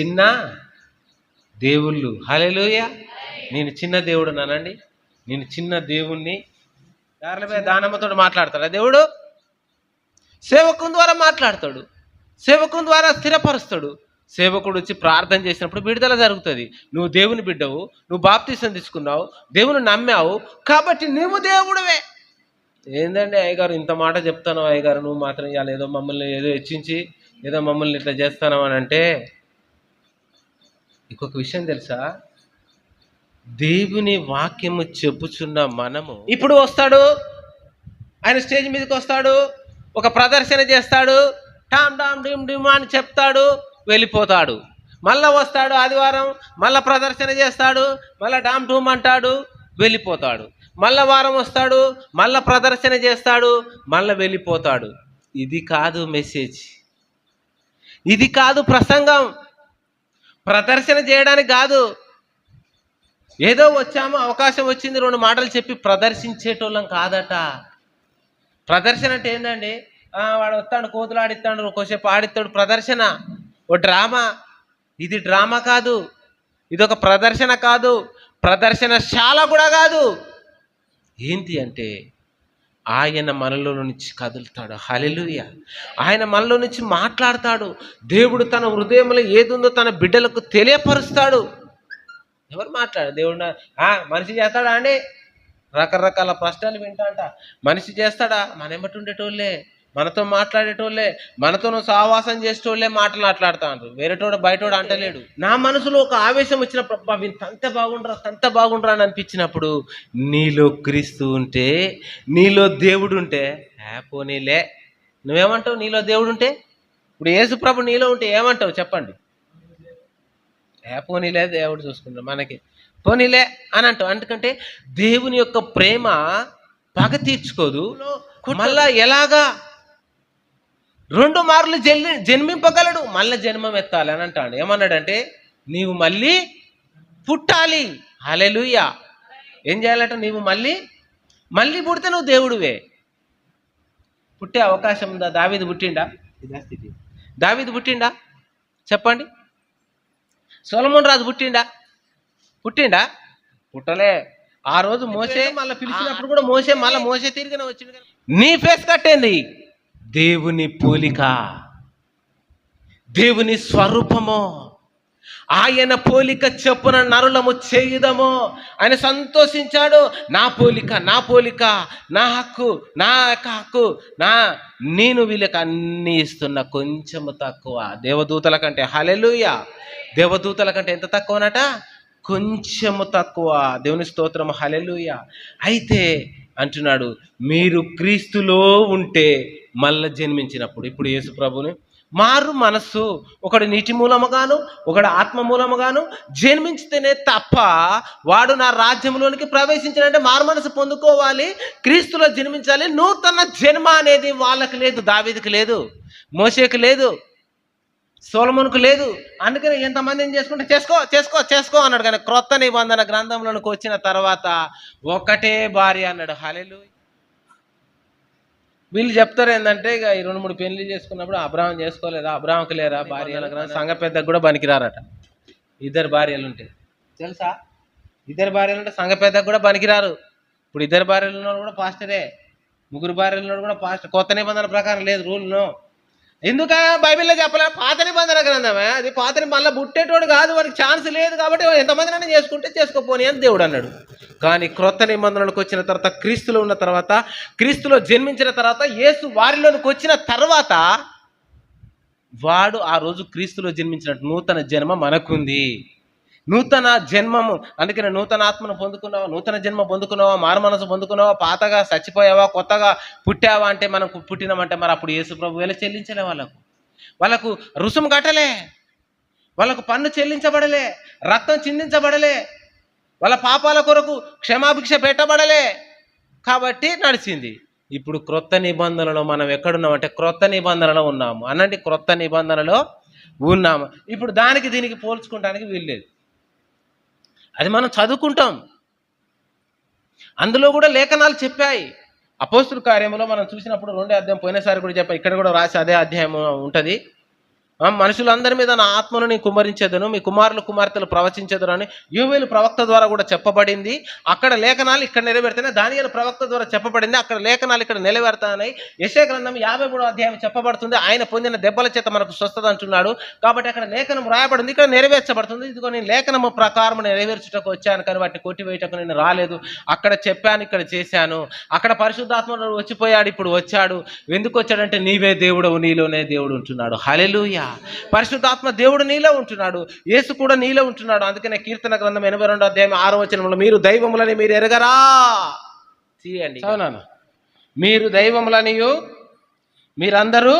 చిన్న దేవుళ్ళు. హలెలుయ నేను చిన్న దేవుడు నానండి నేను చిన్న దేవుణ్ణి దారిలో దానమ్మతో మాట్లాడతాడు దేవుడు? సేవకం ద్వారా మాట్లాడతాడు. సేవకం ద్వారా స్థిరపరుస్తాడు. సేవకుడు వచ్చి ప్రార్థన చేసినప్పుడు విడుదల జరుగుతుంది. నువ్వు దేవుని బిడ్డవు. నువ్వు బాప్తీసం తీసుకున్నావు. దేవుని నమ్మావు. కాబట్టి నువ్వు దేవుడవే. ఏందండి అయ్యగారు? ఇంత మాట చెప్తాను అయ్యగారు. నువ్వు మాత్రం ఇవాళ ఏదో మమ్మల్ని ఏదో హెచ్చించి ఏదో మమ్మల్ని ఇట్లా చేస్తాను అంటే ఇంకొక విషయం తెలుసా? దేవుని వాక్యము చెప్పుచున్న మనము ఇప్పుడు వస్తాడు. ఆయన స్టేజ్ మీదకి వస్తాడు. ఒక ప్రదర్శన చేస్తాడు. టామ్ డామ్ డిమ్ డిమ్ అని చెప్తాడు. వెళ్ళిపోతాడు. మళ్ళా వస్తాడు ఆదివారం. మళ్ళా ప్రదర్శన చేస్తాడు. మళ్ళా డామ్ డూమ్ అంటాడు. వెళ్ళిపోతాడు. మళ్ళా వారం వస్తాడు. మళ్ళా ప్రదర్శన చేస్తాడు. మళ్ళా వెళ్ళిపోతాడు. ఇది కాదు మెసేజ్. ఇది కాదు ప్రసంగం. ప్రదర్శన చేయడానికి కాదు. ఏదో వచ్చాము అవకాశం వచ్చింది రెండు మాటలు చెప్పి ప్రదర్శించేటోళ్ళం కాదట. ప్రదర్శన అంటే ఏంటండి వాడు వస్తాడు కోతులు ఆడిస్తాడు కొద్దిసేపు ఆడిస్తాడు ప్రదర్శన. ఓ డ్రామా. ఇది డ్రామా కాదు. ఇది ఒక ప్రదర్శన కాదు. ప్రదర్శనశాల కూడా కాదు. ఏంటి అంటే ఆయన మనలో నుంచి కదులుతాడు. హలెలుయ ఆయన మనలో నుంచి మాట్లాడతాడు. దేవుడు తన హృదయంలో ఏదుందో తన బిడ్డలకు తెలియపరుస్తాడు. ఎవరు మాట్లాడు దేవుడు ఆ, మనిషి చేస్తాడా అండి? రకరకాల ప్రశ్నలు వింటాంట మనిషి చేస్తాడా? మన ఉండేటోళ్ళే. మనతో మాట్లాడేటోళ్ళే మనతో సహవాసం చేసేటోళ్ళే మాటలు మాట్లాడుతాండ్రు వేరేటోడు బయటోడు అంటలేడు. నా మనసులో ఒక ఆవేశం వచ్చినప్పుడు వీళ్ళు తంత బాగుండ్రా తంత బాగుండ్రా అని అనిపించినప్పుడు నీలో క్రీస్తు ఉంటే నీలో దేవుడు ఉంటే "ఆ, పోనీలే. నువ్వేమంటావు? నీలో దేవుడు ఉంటే? ఇప్పుడు యేసుప్రభు నీలో ఉంటే ఏమంటావు? చెప్పండి. ఏ పోనీలే దేవుడు చూసుకుంటాడు మనకి. పోనీలే అని అంటాం ఎందుకంటే దేవుని యొక్క ప్రేమ పగ తీర్చుకోదు మళ్ళా ఎలాగా రెండు మార్లు జన్మి జన్మింపగలడు మళ్ళీ జన్మం ఎత్తాలి అని అంటాడు. ఏమన్నాడంటే నీవు మళ్ళీ పుట్టాలి. హలెలుయ ఏం చేయాలట? నీవు మళ్ళీ మళ్ళీ పుడితే నువ్వు దేవుడివే. పుట్టే అవకాశం ఉందా? దావీదు పుట్టిండా? ఇదా స్థితి. దావీదు పుట్టిండా? చెప్పండి. సొలమోన్ రాజు పుట్టిండా? పుట్టిండా? పుట్టలే. ఆ రోజు మోసే మళ్ళీ పిలిచినప్పుడు కూడా మోసే మళ్ళీ మోసే తిరిగిన వచ్చింది. నీ ఫేస్ కట్టేంది? దేవుని పోలిక దేవుని స్వరూపము ఆయన పోలిక చెప్పున నరులము చేయుదము. ఆయన సంతోషించాడు నా పోలిక నా పోలిక నా హక్కు నా యొక్క హక్కు నా నేను వీళ్ళకి అన్ని ఇస్తున్న కొంచెము తక్కువ. దేవదూతల కంటే హలెలుయ దేవదూతల కంటే ఎంత తక్కువనట? కొంచెము తక్కువ. దేవుని స్తోత్రం హలెలుయ అయితే అంటున్నాడు మీరు క్రీస్తులో ఉంటే మళ్ళీ జన్మించినప్పుడు. ఇప్పుడు యేసు ప్రభుని మారు మనస్సు. ఒకడు నీటి మూలముగాను ఒకడు ఆత్మ మూలముగాను జన్మించితేనే తప్ప వాడు నా రాజ్యంలోనికి ప్రవేశించాలంటే మారు మనసు పొందుకోవాలి. క్రీస్తులో జన్మించాలి. నూతన జన్మ అనేది వాళ్ళకి లేదు దావీదికి లేదు మోసేకి లేదు సోలమునకు లేదు. అందుకని ఎంతమంది ఏం చేసుకుంటే చేసుకో చేసుకో చేసుకో అన్నాడు. కానీ క్రొత్త నిబంధన గ్రంథంలోనికి వచ్చిన తర్వాత ఒకటే భార్య అన్నాడు. హలెలు వీళ్ళు చెప్తారు ఏంటంటే ఇక ఈ రెండు మూడు పెళ్ళి చేసుకున్నప్పుడు అబ్రాహం చేసుకోలేదా? అబ్రాహంకి లేరా భార్య? సంఘ పెద్దకు కూడా పనికిరారట. ఇద్దరు భార్యలు ఉంటే. తెలుసా? ఇద్దరు భార్యలు ఉంటే సంఘ పెద్దకు కూడా పనికిరారు. ఇప్పుడు ఇద్దరు భార్యలు ఉన్నవాడు కూడా పాస్టరే. ముగ్గురు భార్యలు ఉన్నవాడు కూడా పాస్టర్. కొత్త నిబంధన ప్రకారం లేదు రూల్ నో ఎందుక? బైబిల్లో చెప్పలే. పాత నిబంధన గ్రంథమే. అది పాత మళ్ళీ పుట్టేటోడు కాదు వాడికి ఛాన్స్ లేదు కాబట్టి ఎంతమందినైనా చేసుకుంటే చేసుకోపోని అని దేవుడు అన్నాడు. కానీ క్రొత్త నిబంధనలకు వచ్చిన తర్వాత క్రీస్తులో ఉన్న తర్వాత క్రీస్తులో జన్మించిన తర్వాత యేసు వారిలోనికి వచ్చిన తర్వాత వాడు ఆ రోజు క్రీస్తులో జన్మించినట్టు నూతన జన్మ మనకుంది. నూతన జన్మము. అందుకని నూతన ఆత్మను పొందుకున్నావా? నూతన జన్మ పొందుకున్నావా? మారు మనసు పొందుకున్నావా? పాతగా చచ్చిపోయావా? కొత్తగా పుట్టావా అంటే మనం పుట్టినామంటే మరి అప్పుడు యేసు ప్రభు వేల చెల్లించలే వాళ్ళకు. వాళ్ళకు రుసుము కట్టలే. వాళ్ళకు పన్ను చెల్లించబడలే. రక్తం చిందించబడలే. వాళ్ళ పాపాల కొరకు క్షమాభిక్ష పెట్టబడలే. కాబట్టి నడిచింది. ఇప్పుడు క్రొత్త నిబంధనలో మనం ఎక్కడున్నామంటే క్రొత్త నిబంధనలో ఉన్నాము. అనండి క్రొత్త నిబంధనలో ఉన్నాము. ఇప్పుడు దానికి దీనికి పోల్చుకోవడానికి వీల్లేదు. అది మనం చదువుకుంటాం. అందులో కూడా లేఖనాలు చెప్పాయి. అపోస్తుల కార్యంలో మనం చూసినప్పుడు రెండే అధ్యాయం పోయినసారి కూడా చెప్పాయి ఇక్కడ కూడా రాసి అదే అధ్యాయం ఉంటుంది. మనుషులందరి మీద నా ఆత్మను నీ కుమరించేదను మీ కుమారులు కుమార్తెలు ప్రవచించేదను అని యోవేలు ప్రవక్త ద్వారా కూడా చెప్పబడింది. అక్కడ లేఖనాలు ఇక్కడ నెరవేరుతున్నాయి. దానియలు ప్రవక్త ద్వారా చెప్పబడింది. అక్కడ లేఖనాలు ఇక్కడ నిలబెడతాయి యశే గ్రంథం యాభై మూడో అధ్యాయం చెప్పబడుతుంది. ఆయన పొందిన దెబ్బల చేత మనకు స్వస్థత అంటున్నాడు. కాబట్టి అక్కడ లేఖనం రాయబడింది ఇక్కడ నెరవేర్చబడుతుంది. ఇదిగో నేను లేఖనము ప్రకారం నెరవేర్చుటకు వచ్చాను కానీ వాటిని కొట్టివేయటకు నేను రాలేదు. అక్కడ చెప్పాను ఇక్కడ చేశాను. అక్కడ పరిశుద్ధాత్మ వచ్చిపోయాడు ఇప్పుడు వచ్చాడు. ఎందుకు వచ్చాడంటే నీవే దేవుడు నీలోనే దేవుడు ఉంటున్నాడు హలెలుయా పరిశుద్ధాత్మ దేవుడు నీలో ఉంటున్నాడు. యేసు కూడా నీలో ఉంటున్నాడు. అందుకనే కీర్తన గ్రంథం ఎనభై రెండో అధ్యాయం ఆరో వచనంలో మీరు దైవములని మీరు ఎరగరా? తీయండి మీరు దైవములనియు మీరందరూ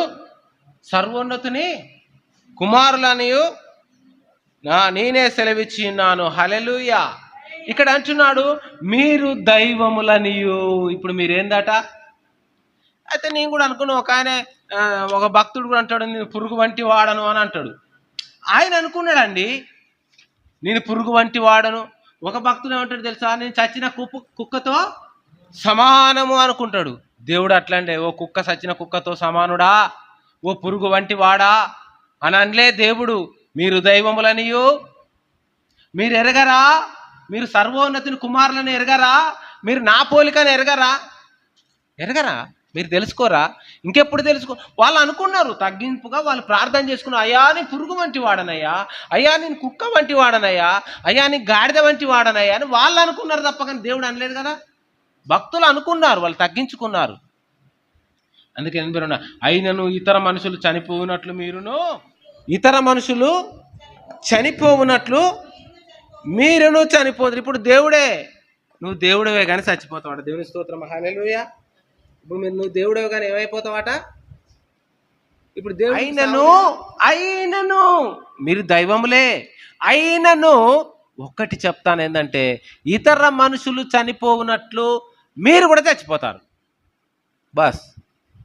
సర్వోన్నతుని కుమారులనియు నా నేనే సెలవిచ్చి ఉన్నాను హలెలుయా ఇక్కడ అంటున్నాడు మీరు దైవములనియు. ఇప్పుడు మీరేందట? అయితే నేను కూడా అనుకున్నావు ఒక ఆయన ఒక భక్తుడు కూడా అంటాడు నేను పురుగు వంటి వాడను అని అంటాడు. ఆయన అనుకున్నాడండి నేను పురుగు వంటి వాడను ఒక భక్తుడు ఏమంటాడు తెలుసా నేను చచ్చిన కుప్పు కుక్కతో సమానము అనుకుంటాడు. దేవుడు అట్లండే ఓ కుక్క చచ్చిన కుక్కతో సమానుడా ఓ పురుగు వంటి వాడా అని అనలే దేవుడు. మీరు దైవములనియు మీరు ఎరగరా మీరు సర్వోన్నతిని కుమారులను ఎరగరా మీరు నా పోలికని ఎరగరా? ఎరగరా? మీరు తెలుసుకోరా? ఇంకెప్పుడు తెలుసుకో? వాళ్ళు అనుకున్నారు తగ్గింపుగా వాళ్ళు ప్రార్థన చేసుకున్న అయ్యా నేను పురుగు వంటి వాడనయ్యా అయ్యా నేను కుక్క వంటి వాడనయ్యా అయ్యా నేను గాడిద వంటి వాడనయ్యా అని వాళ్ళు అనుకున్నారు తప్ప కానీ దేవుడు అనలేదు కదా? భక్తులు అనుకున్నారు వాళ్ళు తగ్గించుకున్నారు. అందుకే ఎనభై అయినను ఇతర మనుషులు చనిపోయినట్లు మీరును. ఇతర మనుషులు చనిపోవునట్లు మీరును చనిపోదురు. ఇప్పుడు దేవుడే నువ్వు దేవుడవే కానీ చచ్చిపోతావు దేవుని స్తోత్రం. హాలేలుయా ఇప్పుడు మీరు నువ్వు దేవుడవే కానీ ఏమైపోతావాట? ఇప్పుడు దేవుడు అయినను అయినను. మీరు దైవములే. అయినను ఒక్కటి చెప్తాను ఏంటంటే ఇతర మనుషులు చనిపోవునట్లు మీరు కూడా చచ్చిపోతారు. బస్.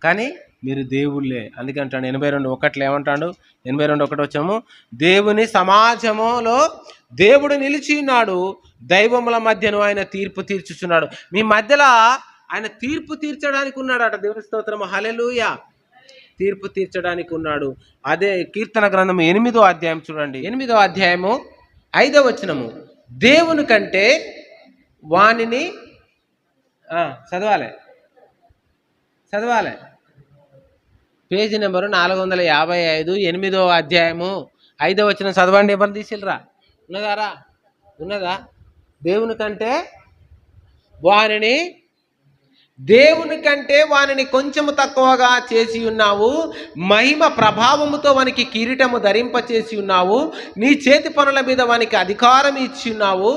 కానీ మీరు దేవుళ్ళే. అందుకంటాడు ఎనభై రెండు ఒకట్లు ఏమంటాడు? ఎనభై రెండు ఒకటి వచ్చాము. దేవుని సమాజములో దేవుడు నిలిచి ఉన్నాడు. దైవముల మధ్యను ఆయన తీర్పు తీర్చుచున్నాడు. మీ మధ్యలో ఆయన తీర్పు తీర్చడానికి ఉన్నాడట. దేవుని స్తోత్రము. హలెలుయ తీర్పు తీర్చడానికి ఉన్నాడు. అదే కీర్తన గ్రంథం ఎనిమిదో అధ్యాయం చూడండి. ఎనిమిదో అధ్యాయము ఐదో వచనము. దేవుని కంటే వానిని చదవాలి. చదవాలి. పేజీ నెంబరు నాలుగు వందల యాభై ఐదు ఎనిమిదో అధ్యాయము ఐదో వచ్చిన చదవండి. ఎవరు తీసిల్రా? ఉన్నదారా? ఉన్నదా? దేవుని కంటే వానిని దేవుని కంటే వానిని కొంచెము తక్కువగా చేసి ఉన్నావు మహిమ ప్రభావముతో వానికి కిరీటము ధరింపచేసి ఉన్నావు నీ చేతి పనుల మీద వానికి అధికారం ఇచ్చి ఉన్నావు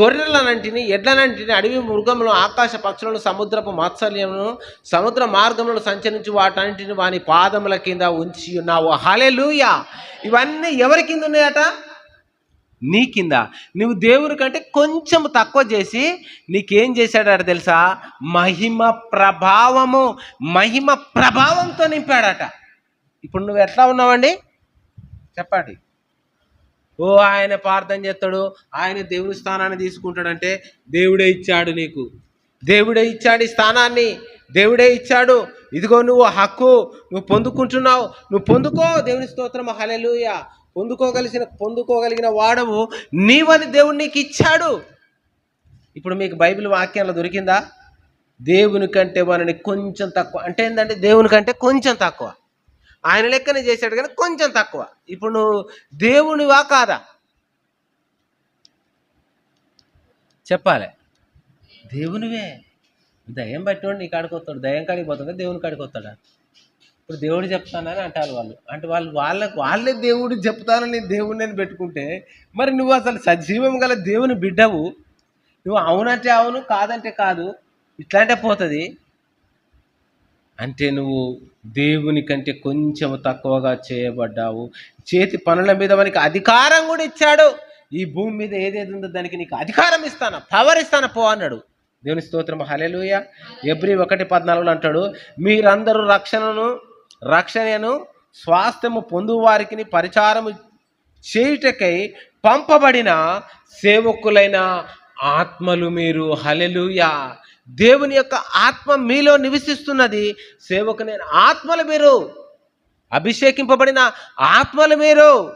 గొర్రెలనంటిని ఎడ్లనంటిని అడవి మృగములను ఆకాశ పక్షులను సముద్రపు మాత్సల్యమును సముద్ర మార్గములను సంచరించి వాటన్నింటిని వాని పాదముల కింద ఉంచి ఉన్నావు. హలెలూయా ఇవన్నీ ఎవరి కింద ఉన్నాయట? నీ కింద. నువ్వు దేవుని కంటే కొంచెం తక్కువ చేసి నీకేం చేశాడట తెలుసా? మహిమ ప్రభావము మహిమ ప్రభావంతో నింపాడట. ఇప్పుడు నువ్వు ఎట్లా ఉన్నావండి? చెప్పండి. ఓ ఆయన ప్రార్థన చేస్తాడు ఆయన దేవుని స్థానాన్ని తీసుకుంటాడంటే దేవుడే ఇచ్చాడు నీకు. దేవుడే ఇచ్చాడు ఈ స్థానాన్ని దేవుడే ఇచ్చాడు. ఇదిగో నువ్వు హక్కు నువ్వు పొందుకుంటున్నావు నువ్వు పొందుకో దేవుని స్తోత్రం హలెలుయ పొందుకోగలిసిన పొందుకోగలిగిన వాడవు నీవని దేవుడు నీకు ఇచ్చాడు ఇప్పుడు మీకు బైబిల్ వాక్యంలో దొరికిందా? దేవుని కంటే వారిని కొంచెం తక్కువ. అంటే ఏంటంటే దేవుని కంటే కొంచెం తక్కువ. ఆయన లెక్కనే చేశాడు కానీ కొంచెం తక్కువ. ఇప్పుడు నువ్వు దేవునివా కాదా? చెప్పాలి. దేవునివే. దయ్యం పట్టినోడు నీ కాడికి వస్తాడు. దయ్యం కాడికి పోతాడా? దేవుని కాడికి వస్తాడా? ఇప్పుడు దేవుడు చెప్తానని అంటారు వాళ్ళు. అంటే వాళ్ళు వాళ్ళకు వాళ్ళే దేవుడు చెప్తానని దేవుడిని అని పెట్టుకుంటే మరి నువ్వు అసలు సజీవం గల దేవుని బిడ్డవు. నువ్వు అవునంటే అవును కాదంటే కాదు ఇట్లాంటే పోతుంది. అంటే నువ్వు దేవుని కంటే కొంచెం తక్కువగా చేయబడ్డావు. చేతి పనుల మీద మనకి అధికారం కూడా ఇచ్చాడు. ఈ భూమి మీద ఏదేది ఉందో దానికి నీకు అధికారం ఇస్తాను పవర్ ఇస్తాను పో అన్నాడు. దేవుని స్తోత్రం హలెలుయ ఎబ్రి ఒకటి పద్నాలుగులో అంటాడు మీరందరూ రక్షణను రక్షణను స్వాస్థ్యము పొందువారికి పరిచారము చేయుటకై పంపబడిన సేవకులైన ఆత్మలు మీరు. హలెలుయా దేవుని యొక్క ఆత్మ మీలో నివసిస్తున్నది. సేవకులైన ఆత్మలు మీరు. అభిషేకింపబడిన ఆత్మలు మీరు.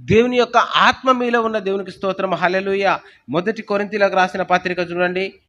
దేవుని యొక్క ఆత్మ మీలో ఉన్న దేవునికి స్తోత్రం హలెలుయ మొదటి కొరింతీలకు రాసిన పత్రిక చూడండి.